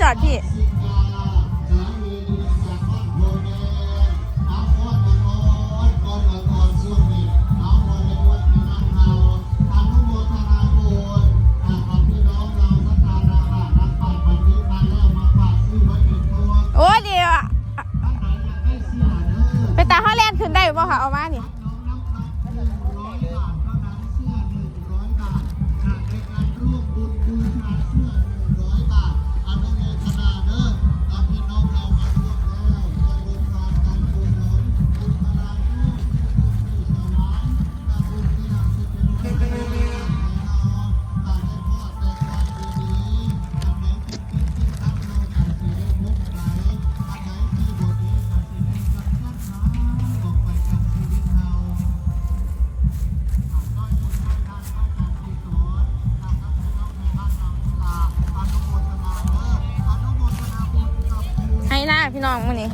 จอดพี่โอ้เดียวอะไปตาห้อแลนขึ้นได้บ่ค่ะเอามานี่ พี่น้องมื้อนี้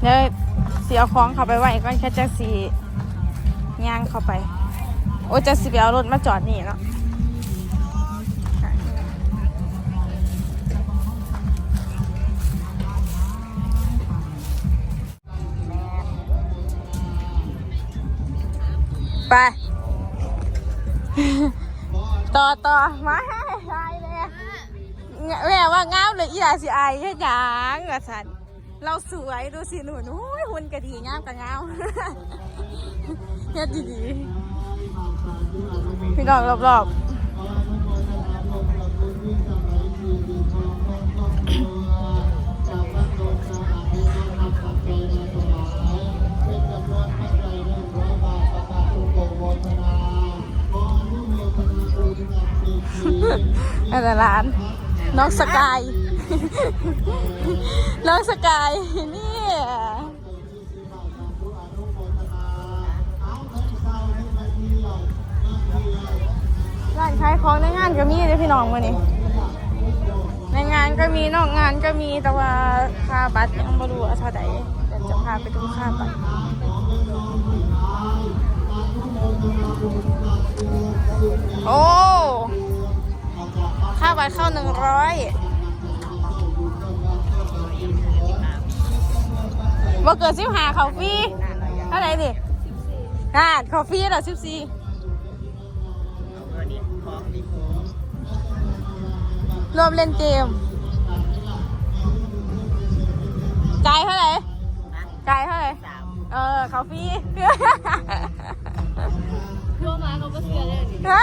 เดี๋ยวเสียของเข้าไปไว้ก่อนแค่จะสีย่างเข้าไป โอ้จะสิไปเอารถมาจอดนี่เนาะ ไป ต่อต่อมาอายเลยแม่ว่างามเลยอีหลาสิอายแค่ยังอะสันเราสวยดูสิหนูโอ้ยหุ่นกะดีงามก็งามเฮ็ดดีๆพี่น้องรอบๆ อันนั้นร้าน น้องสกาย น้องสกาย นี่ร้านขายของในงานก็มีเลยพี่น้องมานี่ในงานก็มีนอกงานก็มีแต่ว่าค่าบัตรยังไม่รู้ว่าเท่าไหร่เดี๋ยวจะพาไปดูค่าบัตรโอ้ ค่าบัตรเข้าหนึ่งร้อยบ่เกินสิบห้าเขาฟรีเท่าไหร่ดิอ่าเขาฟรีเหรอสิบสี่รวมเล่นเกมจ่ายเท่าไหร่จ่ายเท่าไหร่เออเขาฟรีทั่วมาเขาก็เชื่อเลยนี่ฮะ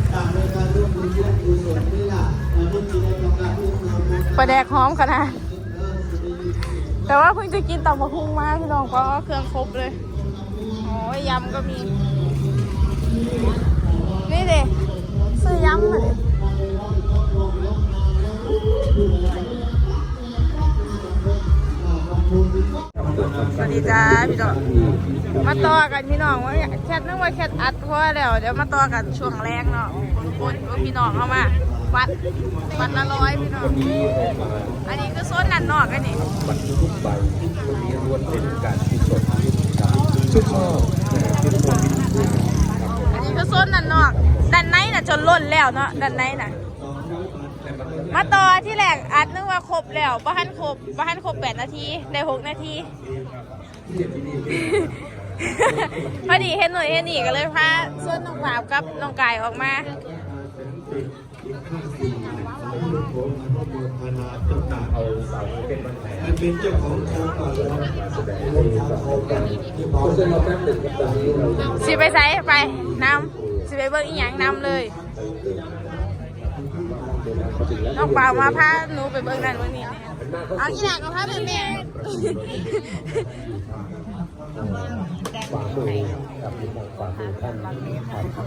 ลาแดกหอมขนาดแต่ว่าเพิ่งจะกินตับมะพุงมาพี่น้องก็เครื่องครบเลยโอ้ยยำก็มี นี่เด็ซื้อยำมาดิ สวัสดีจ้าพี่น้อง มาต่อกันพี่น้องว่าแคทนึกว่าแคทอัดพอแล้วเดี๋ยวมาต่อกันช่วงแรกเนาะคนคนพี่น้องเข้ามาวัดวัดละร้อยพี่น้อง อันนี้คือโซนนันนอกกันนี่บัตรทุกใบวันนี้ล้วนเป็นการที่สดชุดชอบนะครับที่ทุกคนมีด้วยครับอันนี้คือโซนนันนอกด้านในน่ะจนล้นแล้วเนาะด้านในน่ะ มาต่อที่แรกอัดนึกว่าครบแล้วบ้านครบบ้านครบแปดนาทีได้หกนาทีพอดีเห็นหน่อยเห็นนี่ก็เลยพาส่วนน้องผาบกับน้องกายออกมาเป็นเจ้าของโครงการเราสิไปใส่ไปนำสิไปเบิ่งอีหยังนำเลย นทางเข้าถึงแล้วน้องเปล่ามาพาหนูไปเบิ่งนั่นเบิ่งนี่เอาอีหลักกับพาไปแม่ขวามือครับมีทางขวามือท่านครับ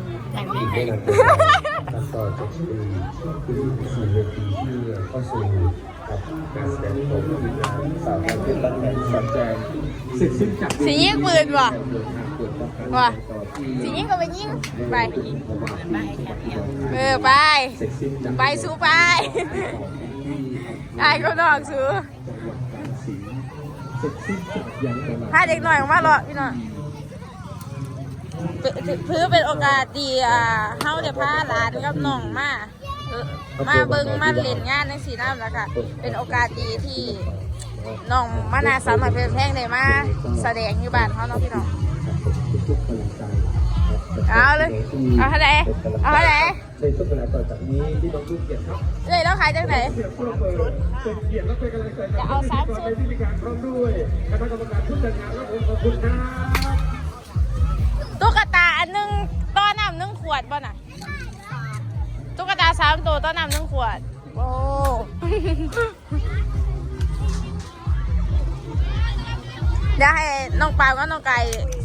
อีกไม่นานท่านก็จะคุยคุยสี่เวทีเพื่อเข้าสู่กับการแสดงของทีมงานสาวการเป็นบ้านแผลสัญแจงเสร็จสิ้นจากสิยิงปืนบ่เดิน ทางเปิดรับการบ่ต่อที่สิยิงก็ไปยิงไประหว่างที่จังหวัดอุดรเออไปเสร็จสิ้นจากไปสู้ไปไอ้ก็นอกสู้จังหวัดกาฬสินธุ์เสร็จสิ้นจากยังตลาดพาเด็กหน่อยออกมาเลาะพี่น้องเพื่อเพื่อเป็นโอกาสดีอ่าเฮาได้พาหลานกับน้องมาเออมาเบิ่งมาเล่นงานในสีน้ำแล้วค่ะเป็นโอกาสดีที่น้องมานาสาวน้อยเพลินแพงได้มาแสดงอยู่บ้านเฮาเนาะพี่น้อง เอาเลยเอาเท่าไหร่เอาเท่าไหร่ในช่วงเวลาต่อจากนี้ที่น้องลูกเกียรติครับเลยแล้วขายจังไหนเพื่อเปิดเป็นเกียรติและเป็นกำลังใจจะเอาสามชุดในพิธีการพร้อมด้วยคณะกรรมการผู้จัดงานและผมขอบคุณครับตุ๊กตาอันหนึงต้อน้ำหนึ่งขวดป่ะน่ะตุ๊กตาสามตัวต้อน้ำหนึ่งขวดโอ้เดี๋ยวให้น้องปาล์มกับน้องไก่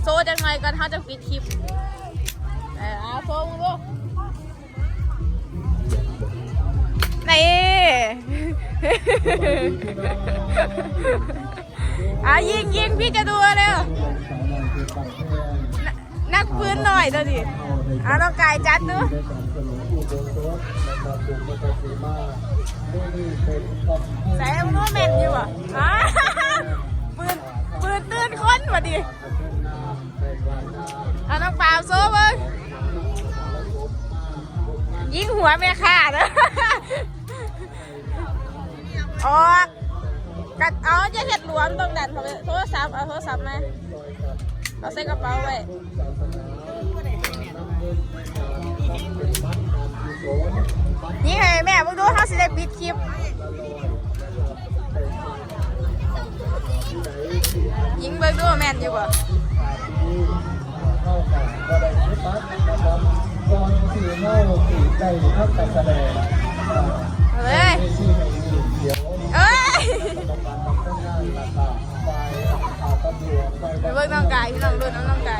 โซ่จังหน่อยก่อนเขาจะปิดคลิปเออเอา โซ่มึงลูกนี่เอายิงยิงพี่จะดูเร็วนักพื้นหน่อยเดี๋ยวดิเอาน้องไก่จัดดูใส่มึงรู้แมนอยู่อะปืนปืนตื่นค้นวะดิเอาน้องเปล่าโซ่เบิ้ง ยิงหัวแม่ข่าเด้อออกกัดเอาจะเห็ดหลวมตรงนั้นเขาไปโทรศัพท์เอาโทรศัพท์มาเอาใส่กระเป๋าไว้ยิงให้แม่มึงดูเขาสิได้ปิดคลิปยิงเบิ่งดูแม่นอยู่บ่ กองสีเมาสีไก่ทับการแสดงเอาเลยที่แห่งนี้เดี๋ยวเอ้ยต้องการทำต้นงานราคาไฟขาตะบัวไฟไปเบิ่งน้องไก่พี่น้องดูน้องน้องไก่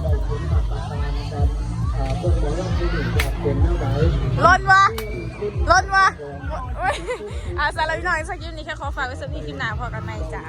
ไปถึงมาตารนะครับอ่างที่หนึ่งอยากเป็นเท่าไหร่ล้นวะล้นวะโอ้ยอาสารบพี่น้องสักคลิปนี้แค่ขอฝากไว้สักนิดคลิปหน้าพอกันไหมจ้า